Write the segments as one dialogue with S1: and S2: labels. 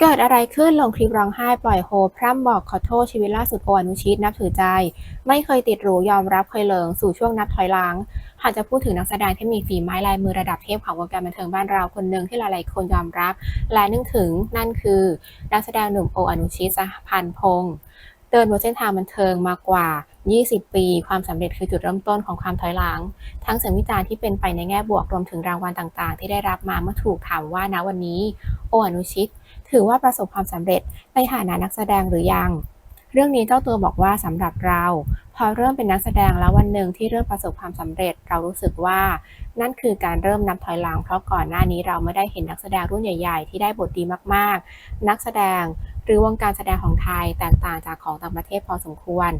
S1: เกิดอะไรขึ้นลงคลิปร้องไห้ปล่อยโฮพร่ำบอกขอโทษชีวิตล่าสุดโออนุชิตนับถือใจ ไม่เคยติดหรูยอมรับเคยเลิงสู่ช่วงนับถอยหลัง หากจะพูดถึงนักแสดงที่มีฝีไม้ลายมือระดับเทพของวงการบันเทิงบ้านเราคนหนึ่งที่หลายๆคนยอมรับ และนึกถึงนั่นคือนักแสดงหนุ่มโออนุชิตสหพันธ์พงศ์เดินบนเส้นทางบันเทิงมากว่า 20 ปี ความสำเร็จคือจุดเริ่มต้นของความถอยหลัง ทั้งเสียงวิจารณ์ที่เป็นไปในแง่บวกรวมถึงรางวัลต่างๆ ที่ได้รับมาเมื่อถูกถามว่าณวันนี้ โออนุชิต ถือว่าประสบความสำเร็จในฐานะนักแสดงหรือยัง เรื่องนี้เจ้าตัวบอกว่าสำหรับเรา พอเริ่มเป็นนักแสดงแล้ววันหนึ่งที่เริ่มประสบความสำเร็จ เรารู้สึกว่า นั่นคือการเริ่มนับถอยหลังเพราะก่อนหน้านี้เราไม่ได้เห็นนักแสดงรุ่นใหญ่ ๆ ที่ได้บทดีมากๆ นักแสดงหรือวงการแสดงของไทยแตกต่างจากของต่างประเทศพอสมควร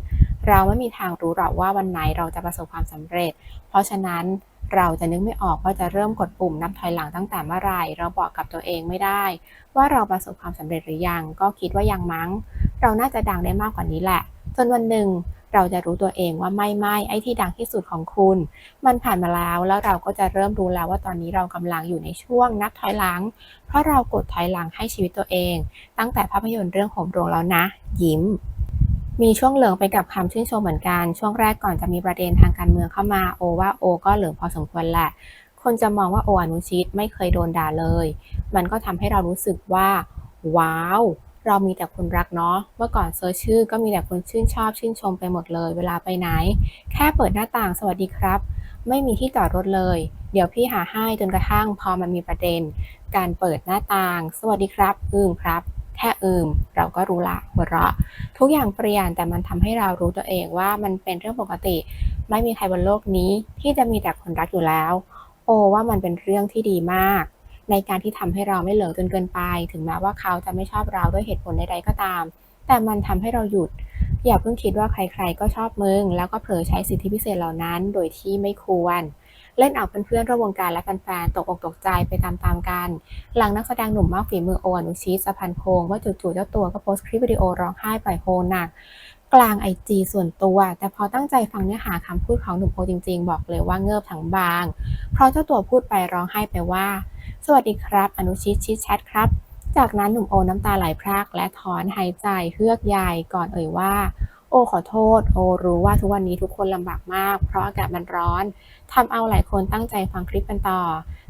S1: เราไม่มีทางรู้หรอกว่าวันไหนเราจะประสบความสำเร็จ เพราะฉะนั้น เราจะนึกไม่ออกว่าจะเริ่มกดปุ่มนับถอยหลังตั้งแต่เมื่อไรเราบอกกับตัวเองไม่ได้ ว่าเราประสบความสำเร็จหรือยัง ก็คิดว่ายังมั้ง เราน่าจะดังได้มากกว่านี้แหละ จนวันหนึ่ง เราจะรู้ตัวเองว่าไม่ไม่ไอ้ที่ดังที่สุดของคุณ มันผ่านมาแล้วแล้วเราก็จะเริ่มรู้แล้วว่าตอนนี้เรากำลังอยู่ในช่วงนับถอยหลัง เพราะเรากดถอยหลังให้ชีวิตตัวเอง ตั้งแต่ภาพยนตร์เรื่องโหมโรงแล้วนะ ยิ้ม มีช่วงเหลืองไปกับคำชื่นชมเหมือนกัน ช่วงแรกก่อนจะมีประเด็นทางการเมืองเข้ามาโอว่าโอ ก็เหลืองพอสมควรแหละ คนจะมองว่าโออนุชิตไม่เคยโดนด่าเลย มันก็ทำให้เรารู้สึกว่า ว้าว เรามีแต่คนรักเนาะ เมื่อก่อนเซิร์ชชื่อก็มีแต่คนชื่นชอบชื่นชมไปหมดเลย เวลาไปไหน แค่เปิดหน้าต่างสวัสดีครับ ไม่มีที่จอดรถเลย เดี๋ยวพี่หาให้จนกระทั่งพอมันมีประเด็น การเปิดหน้าต่าง สวัสดีครับ อืมครับ แค่อืมเราก็รู้ละหัวเราะ ทุกอย่างเปลี่ยนแต่มันทำให้เรารู้ตัวเองว่ามันเป็นเรื่องปกติ ไม่มีใครบนโลกนี้ที่จะมีแต่คนรักอยู่แล้ว โอว่ามันเป็นเรื่องที่ดีมาก ในการที่ทำให้เราไม่เหลือจนเกินไป ถึงแม้ว่าเขาจะไม่ชอบเราด้วยเหตุผลใดๆก็ตาม แต่มันทำให้เราหยุด อย่าเพิ่งคิดว่าใครๆก็ชอบมึง แล้วก็เผลอใช้สิทธิพิเศษเหล่านั้น โดยที่ไม่ควร เล่นเอาเพื่อนๆร่วมวงการและแฟนๆตกอกตกใจไปตามๆกัน หลังนักแสดงหนุ่มมากฝีมือโออนุชิตสะพันพงว่าจู่ๆเจ้าตัวก็โพสต์คลิปวิดีโอร้องไห้ปล่อยโฮหนักกลางไอจีส่วนตัว แต่พอตั้งใจฟังเนื้อหาคำพูดของหนุ่มโอจริงๆ บอกเลยว่าเงิบทั้งบาง เพราะเจ้าตัวพูดไปร้องไห้ไปว่า สวัสดีครับ อนุชิตชิดแชทครับ จากนั้นหนุ่มโอน้ำตาไหลพรากและถอนหายใจเฮือกใหญ่ก่อนเอ่ยว่า ขอโทษ โอรู้ว่าทุกวันนี้ทุกคนลำบากมาก เพราะอากาศมันร้อนทำเอาหลายคนตั้งใจฟังคลิปกันต่อ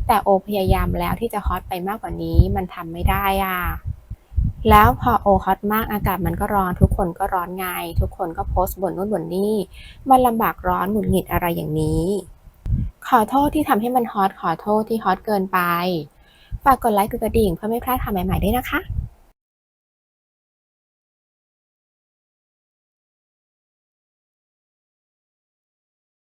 S1: แต่โอพยายามแล้วที่จะฮอตไปมากกว่านี้มันทำไม่ได้อะแล้วพอโอฮอตมากอากาศมันก็ร้อน ทุกคนก็ร้อนไง ทุกคนก็โพสต์บ่นนู่นบ่นนี่มันลำบากร้อนหงุดหงิดอะไรอย่างนี้ ขอโทษที่ทำให้มันฮอตขอโทษที่ฮอตเกินไปฝากกดไลค์กดกระดิ่งเพื่อไม่พลาดข่าวใหม่ๆด้วยนะคะ